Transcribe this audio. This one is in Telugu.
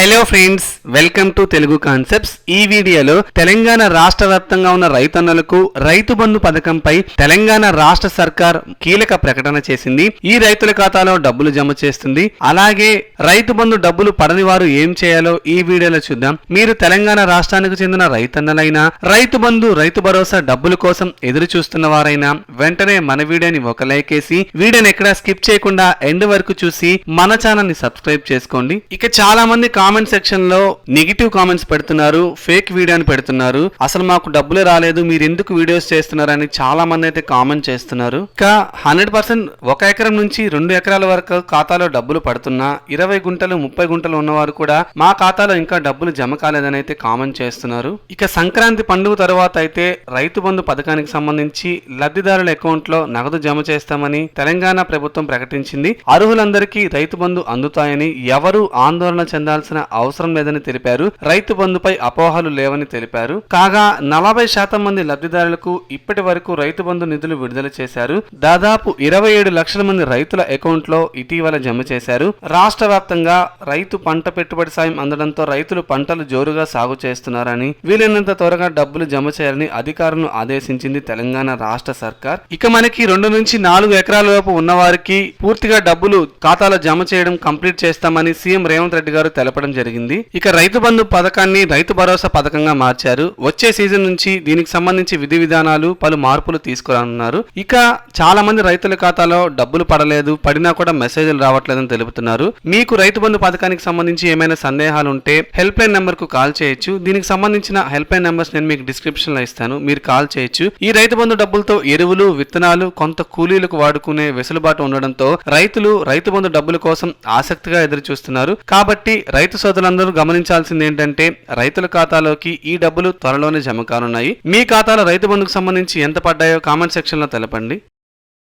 Hello friends welcome to Telugu concepts ఈ వీడియోలో తెలంగాణ రాష్ట్ర వ్యాప్తంగా ఉన్న రైతన్నలకు రైతు బంధు పథకంపై తెలంగాణ రాష్ట్ర సర్కార్ కీలక ప్రకటన చేసింది. ఈ రైతుల ఖాతాలో డబ్బులు జమ చేస్తుంది. అలాగే రైతు బంధు డబ్బులు పడని వారు ఏం చేయాలో ఈ వీడియోలో చూద్దాం. మీరు తెలంగాణ రాష్ట్రానికి చెందిన రైతన్నలైనా రైతు బంధు రైతు భరోసా డబ్బుల కోసం ఎదురు చూస్తున్న వారైనా వెంటనే మన వీడియోని ఒక లైక్ వేసి వీడియోని ఎక్కడా స్కిప్ చేయకుండా ఎండ్ వరకు చూసి మన ఛానల్ని సబ్స్క్రైబ్ చేసుకోండి. ఇక చాలా మంది కామెంట్ సెక్షన్లో నెగిటివ్ కామెంట్స్ పెడుతున్నారు ఫేక్ వీడియోని పెడుతున్నారు. అసలు మాకు డబ్బులే రాలేదు మీరు ఎందుకు వీడియోస్ చేస్తున్నారని చాలా మంది అయితే కామెంట్ చేస్తున్నారు. ఇంకా హండ్రెడ్ పర్సెంట్ ఒక ఎకరం నుంచి రెండు ఎకరాల వరకు ఖాతాలో డబ్బులు పడుతున్నా ఇరవై గుంటలు ముప్పై గుంటలు ఉన్నవారు కూడా మా ఖాతాలో ఇంకా డబ్బులు జమ కాలేదని అయితే కామెంట్ చేస్తున్నారు. ఇక సంక్రాంతి పండుగ తర్వాత అయితే రైతు బంధు పథకానికి సంబంధించి లబ్ధిదారుల అకౌంట్లో నగదు జమ చేస్తామని తెలంగాణ ప్రభుత్వం ప్రకటించింది. అర్హులందరికీ రైతు బంధు అందుతాయని ఎవరు ఆందోళన చెందాల్సిన అవసరం లేదని తెలిపారు. రైతు బంధుపై అపోహలు లేవని తెలిపారు. కాగా నలభై శాతం మంది లబ్ధిదారులకు ఇప్పటి వరకు రైతు బంధు నిధులు విడుదల చేశారు. దాదాపు ఇరవై ఏడు లక్షల మంది రైతుల అకౌంట్లో ఇటీవల జమ చేశారు. రాష్ట్ర వ్యాప్తంగా రైతు పంట పెట్టుబడి సాయం అందడంతో రైతులు పంటలు జోరుగా సాగు చేస్తున్నారని వీలైనంత త్వరగా డబ్బులు జమ చేయాలని అధికారులను ఆదేశించింది తెలంగాణ రాష్ట్ర సర్కార్. ఇక మనకి రెండు నుంచి నాలుగు ఎకరాల లోపు ఉన్న వారికి పూర్తిగా డబ్బులు ఖాతాలో జమ చేయడం కంప్లీట్ చేస్తామని సీఎం రేవంత్ రెడ్డి గారు తెలపడం జరిగింది. ఇక రైతు బంధు పథకాన్ని రైతు భరోసా పథకంగా మార్చారు. వచ్చే సీజన్ నుంచి దీనికి సంబంధించి విధి విధానాలు పలు మార్పులు తీసుకురానున్నారు ఇక చాలా మంది రైతుల ఖాతాలో డబ్బులు పడలేదు. పడినా కూడా మెసేజ్లు రావట్లేదని తెలుపుతున్నారు. మీకు రైతు బంధు పథకానికి సంబంధించి ఏమైనా సందేహాలు ఉంటే హెల్ప్ లైన్ నెంబర్కు కాల్ చేయొచ్చు. దీనికి సంబంధించిన హెల్ప్ లైన్ నెంబర్స్ నేను మీకు డిస్క్రిప్షన్లో ఇస్తాను. మీరు కాల్ చేయొచ్చు. ఈ రైతు బంధు డబ్బులతో ఎరువులు విత్తనాలు కొంత కూలీలకు వాడుకునే వెసులుబాటు ఉండడంతో రైతులు రైతు బంధు డబ్బుల కోసం ఆసక్తిగా ఎదురు చూస్తున్నారు కాబట్టి రైతు రైతు సోదరులందరూ గమనించాల్సింది ఏంటంటే రైతుల ఖాతాలోకి ఈ డబ్బులు త్వరలోనే జమ కానున్నాయి. మీ ఖాతాలో రైతు బంధుకు సంబంధించి ఎంత పడ్డాయో కామెంట్ సెక్షన్లో తెలపండి.